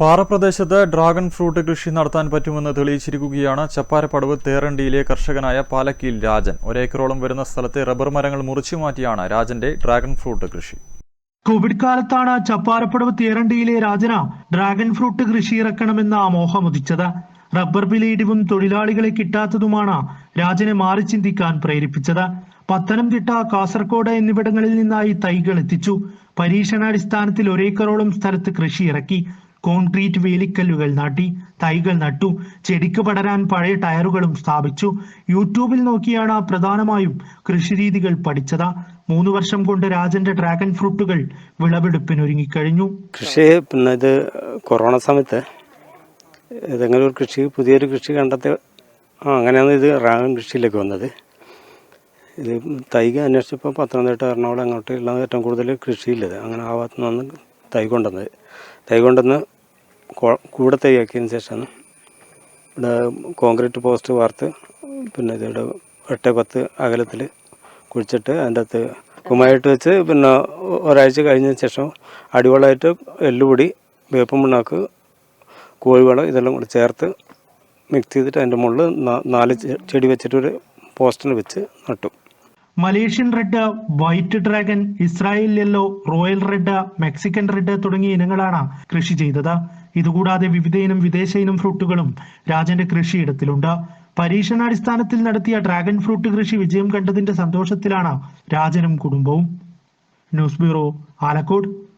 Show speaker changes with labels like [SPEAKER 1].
[SPEAKER 1] പാറപ്രദേശത്ത് dragon fruit കൃഷി നടത്താൻ പറ്റുമെന്ന് തെളിയിച്ചിരിക്കുകയാണ് ചപ്പാരപ്പടവ് തേറണ്ടിയിലെ കർഷകനായ പാലക്കീൽ രാജൻ. ഒരേക്കറോളം വരുന്ന സ്ഥലത്തെ റബ്ബർ മരങ്ങൾ മുറിച്ചു മാറ്റിയാണ് രാജന്റെ ഡ്രാഗൺ ഫ്രൂട്ട് കൃഷി.
[SPEAKER 2] കോവിഡ് കാലത്താണ് ചപ്പാരപ്പടവ് തേറണ്ടിയിലെ രാജന ഡ്രാഗൺ ഫ്രൂട്ട് കൃഷി ഇറക്കണമെന്ന മോഹമുദിച്ചത് റബ്ബർ വിലയിടിവും തൊഴിലാളികളെ കിട്ടാത്തതുമാണ് രാജനെ മാറി ചിന്തിക്കാൻ പ്രേരിപ്പിച്ചത്. പത്തനംതിട്ട കാസർകോട് എന്നിവിടങ്ങളിൽ നിന്നായി തൈകൾ എത്തിച്ചു. പരീക്ഷണാടിസ്ഥാനത്തിൽ ഒരേക്കറോളം സ്ഥലത്ത് കൃഷി ഇറക്കി. കോൺക്രീറ്റ് വേലിക്കല്ലുകൾ നാട്ടി തൈകൾ നട്ടു ചെടിക്ക് പടരാൻ പഴയ ടയറുകളും സ്ഥാപിച്ചു. യൂട്യൂബിൽ നോക്കിയാണ് പ്രധാനമായും കൃഷിരീതികൾ പഠിച്ചത്. മൂന്ന് വർഷം കൊണ്ട് രാജന്റെ ഡ്രാഗൺ ഫ്രൂട്ടുകൾ വിളവെടുപ്പിനൊരുങ്ങിക്കഴിഞ്ഞു.
[SPEAKER 3] കൃഷി പിന്നെ ഇത് കൊറോണ സമയത്ത് ഏതെങ്കിലും ഒരു കൃഷി പുതിയൊരു കൃഷി കണ്ടെത്തി ആ അങ്ങനെയാണ് ഇത് റാഗൻ കൃഷിയിലേക്ക് വന്നത്. ഇത് തൈക അന്വേഷിച്ചപ്പോൾ പത്തനംതിട്ട എറണാകുളം അങ്ങോട്ടുള്ള ഏറ്റവും കൂടുതൽ കൃഷിയില്ലത്. അങ്ങനെ ആ ഭാഗത്തു നിന്നാണ് തൈ കൊണ്ടുവന്നത് തൈ കൊണ്ടുവന്ന് കൂടെ തൈയാക്കിയതിന് ശേഷമാണ് ഇവിടെ കോൺക്രീറ്റ് പോസ്റ്റ് വാർത്ത് പിന്നെ ഇതിവിടെ എട്ട് പത്ത് അകലത്തിൽ കുഴിച്ചിട്ട് അതിന്റെ അകത്ത് കുമ്മായിട്ട് വെച്ച് പിന്നെ ഒരാഴ്ച കഴിഞ്ഞതിന് ശേഷം അടിവളമായിട്ട് എല്ലുപൊടി വേപ്പം പിണ്ണാക്ക് കോഴിവളം ഇതെല്ലാം കൂടി ചേർത്ത് മിക്സ് ചെയ്തിട്ട് അതിന്റെ മുകളിൽ നാല് ചെടി വെച്ചിട്ട് ഒരു പോസ്റ്റിൽ വെച്ച് നട്ടു.
[SPEAKER 2] Malaysian red white dragon Israel yellow royal red Mexican red തുടങ്ങിയ ഇനങ്ങളാണ് കൃഷി ചെയ്തത്. ഇതുകൂടാതെ വിവിധ ഇനം വിദേശ ഇനം ഫ്രൂട്ടുകളും രാജന്റെ കൃഷിയിടത്തിലുണ്ട്. പരീക്ഷണാടിസ്ഥാനത്തിൽ നടത്തിയ ഡ്രാഗൺ ഫ്രൂട്ട് കൃഷി വിജയം കണ്ടതിന്റെ സന്തോഷത്തിലാണ് രാജനും കുടുംബവും. News bureau Alakode.